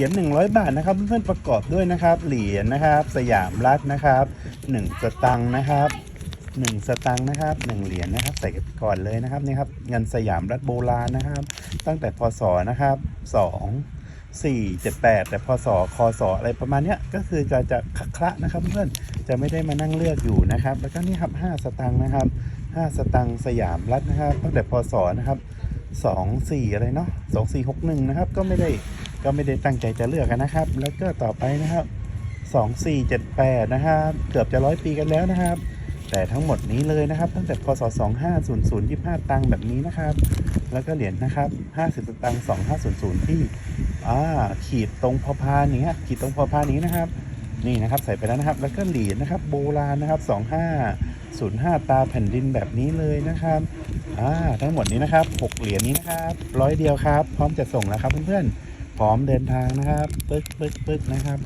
เหรียญ100 บาทนะครับเพื่อนๆประกอบด้วยนะครับ เหรียญนะครับ สยามรัฐนะครับ 1 สตังค์นะครับ 1 สตังค์นะครับ 1 เหรียญนะครับ ใส่ก่อนเลยนะครับนี่ครับเงินสยามรัฐโบราณนะครับ ตั้งแต่พศนะครับ 2 4 7 8 แต่พศคศอะไรประมาณเนี้ยก็คือจะจะคละคละนะครับเพื่อนจะไม่ได้มานั่งเลือกอยู่นะครับ แล้วก็นี่ครับ 5 สตังค์นะครับ 5 สตังค์สยามรัฐนะครับ ตั้งแต่พศนะครับ 2 4 อะไรเนาะ2 4 6 1 นะครับ ก็ไม่ได้ ก็ไม่ได้ตั้งใจจะเลือกนะครับ แล้วก็ต่อไปนะครับ 2 4 7 8 นะครับ เกือบจะร้อยปีกันแล้วนะครับ แต่ทั้งหมดนี้เลยนะครับ ตั้งแต่พศ 2500 25 ตังค์แบบนี้นะครับ แล้วก็เหรียญนะครับ 50สตังค์2500 ที่อ่าขีดตรงพอพานนี้ขีดตรงพอพานนี้นะครับ นี่นะครับใส่ไปแล้วนะครับ แล้วก็เหรียญนะครับ โบราณนะครับ 2505 ตาแผ่นดินแบบนี้เลยนะครับอ่าทั้งหมดนี้นะครับ 6 เหรียญนี้นะครับร้อยเดียวครับ พร้อมจะส่งแล้วครับเพื่อนๆ พร้อมเดินทางนะครับปึ๊กปึ๊กปึ๊กนะครับ